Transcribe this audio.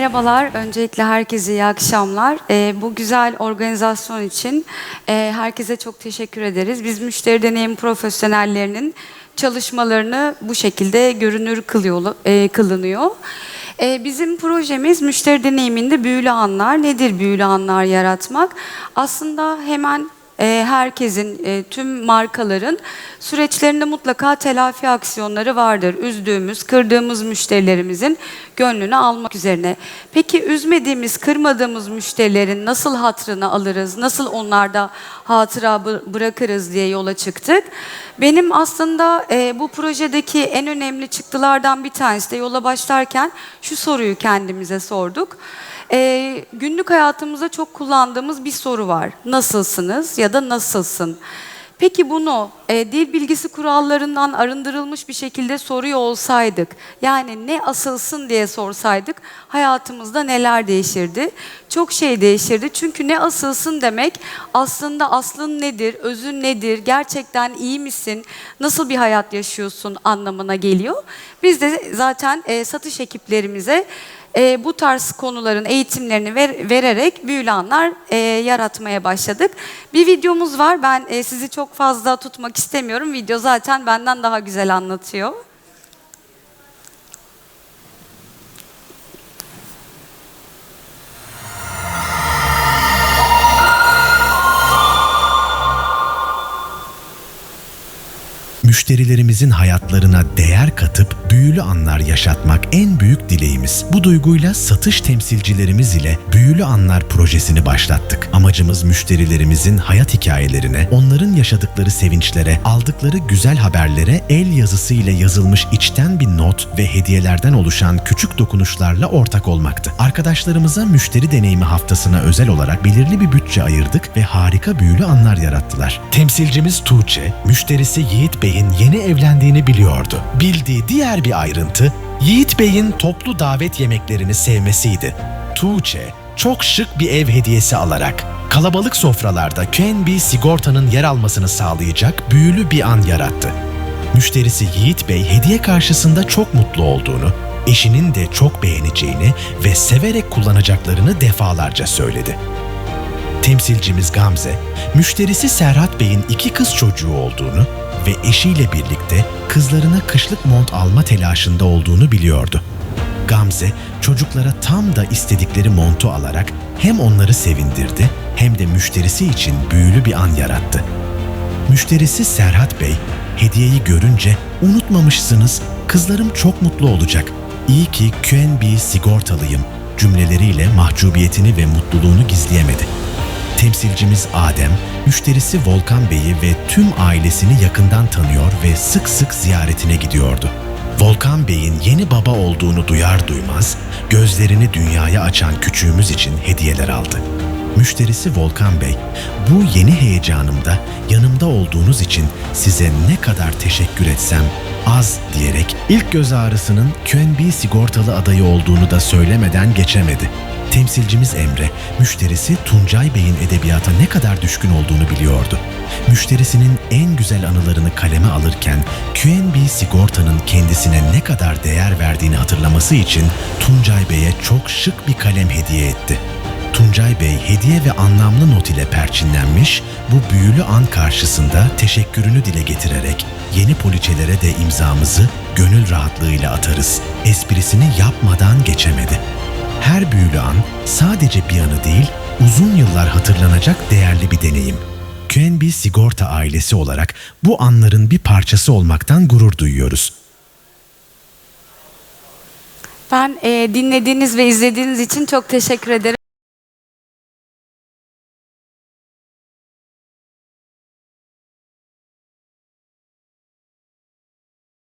Merhabalar, öncelikle herkese iyi akşamlar. Ee, bu güzel organizasyon için e, herkese çok teşekkür ederiz. Biz müşteri deneyim profesyonellerinin çalışmalarını bu şekilde görünür kılıyor, e, kılınıyor. E, bizim projemiz müşteri deneyiminde büyülü anlar. Nedir büyülü anlar yaratmak? Aslında hemen e, herkesin, e, tüm markaların süreçlerinde mutlaka telafi aksiyonları vardır. Üzdüğümüz, kırdığımız müşterilerimizin gönlünü almak üzerine. Peki üzmediğimiz, kırmadığımız müşterilerin nasıl hatırını alırız, nasıl onlarda hatıra bı- bırakırız diye yola çıktık. Benim aslında e, bu projedeki en önemli çıktılardan bir tanesi de yola başlarken şu soruyu kendimize sorduk. Ee, günlük hayatımızda çok kullandığımız bir soru var. Nasılsınız ya da nasılsın? Peki bunu e, dil bilgisi kurallarından arındırılmış bir şekilde soruyor olsaydık, yani ne asılsın diye sorsaydık hayatımızda neler değişirdi? Çok şey değişirdi. Çünkü ne asılsın demek aslında aslın nedir, özün nedir, gerçekten iyi misin, nasıl bir hayat yaşıyorsun anlamına geliyor. Biz de zaten e, satış ekiplerimize e, bu tarz konuların eğitimlerini ver- vererek büyülü e, yaratmaya başladık. Bir videomuz var. Ben e, sizi çok fazla tutmak istemiyorum. Video zaten benden daha güzel anlatıyor. Müşterilerimizin hayatlarına değer katıp büyülü anlar yaşatmak en büyük dileğimiz. Bu duyguyla satış temsilcilerimiz ile Büyülü Anlar projesini başlattık. Amacımız müşterilerimizin hayat hikayelerine, onların yaşadıkları sevinçlere, aldıkları güzel haberlere el yazısı ile yazılmış içten bir not ve hediyelerden oluşan küçük dokunuşlarla ortak olmaktı. Arkadaşlarımıza müşteri deneyimi haftasına özel olarak belirli bir bütçe ayırdık ve harika büyülü anlar yarattılar. Temsilcimiz Tuğçe, müşterisi Yiğit Bey'in yeni evlendiğini biliyordu. Bildiği diğer bir ayrıntı, Yiğit Bey'in toplu davet yemeklerini sevmesiydi. Tuğçe, çok şık bir ev hediyesi alarak kalabalık sofralarda QNB sigortanın yer almasını sağlayacak büyülü bir an yarattı. Müşterisi Yiğit Bey hediye karşısında çok mutlu olduğunu, eşinin de çok beğeneceğini ve severek kullanacaklarını defalarca söyledi. Temsilcimiz Gamze, müşterisi Serhat Bey'in iki kız çocuğu olduğunu ve eşiyle birlikte kızlarına kışlık mont alma telaşında olduğunu biliyordu. Gamze, çocuklara tam da istedikleri montu alarak hem onları sevindirdi hem de müşterisi için büyülü bir an yarattı. Müşterisi Serhat Bey, hediyeyi görünce unutmamışsınız, kızlarım çok mutlu olacak. İyi ki QNB sigortalıyım cümleleriyle mahcubiyetini ve mutluluğunu gizleyemedi. Temsilcimiz Adem, müşterisi Volkan Bey'i ve tüm ailesini yakından tanıyor ve sık sık ziyaretine gidiyordu. Volkan Bey'in yeni baba olduğunu duyar duymaz, gözlerini dünyaya açan küçüğümüz için hediyeler aldı. Müşterisi Volkan Bey, bu yeni heyecanımda yanımda olduğunuz için size ne kadar teşekkür etsem az diyerek ilk göz ağrısının QNB sigortalı adayı olduğunu da söylemeden geçemedi. Temsilcimiz Emre, müşterisi Tuncay Bey'in edebiyata ne kadar düşkün olduğunu biliyordu. Müşterisinin en güzel anılarını kaleme alırken QNB sigortanın kendisine ne kadar değer verdiğini hatırlaması için Tuncay Bey'e çok şık bir kalem hediye etti. Tuncay Bey hediye ve anlamlı not ile perçinlenmiş, bu büyülü an karşısında teşekkürünü dile getirerek yeni poliçelere de imzamızı gönül rahatlığıyla atarız. Esprisini yapmadan geçemedi. Her büyülü an sadece bir anı değil, uzun yıllar hatırlanacak değerli bir deneyim. QNB Sigorta ailesi olarak bu anların bir parçası olmaktan gurur duyuyoruz. Ben e, dinlediğiniz ve izlediğiniz için çok teşekkür ederim.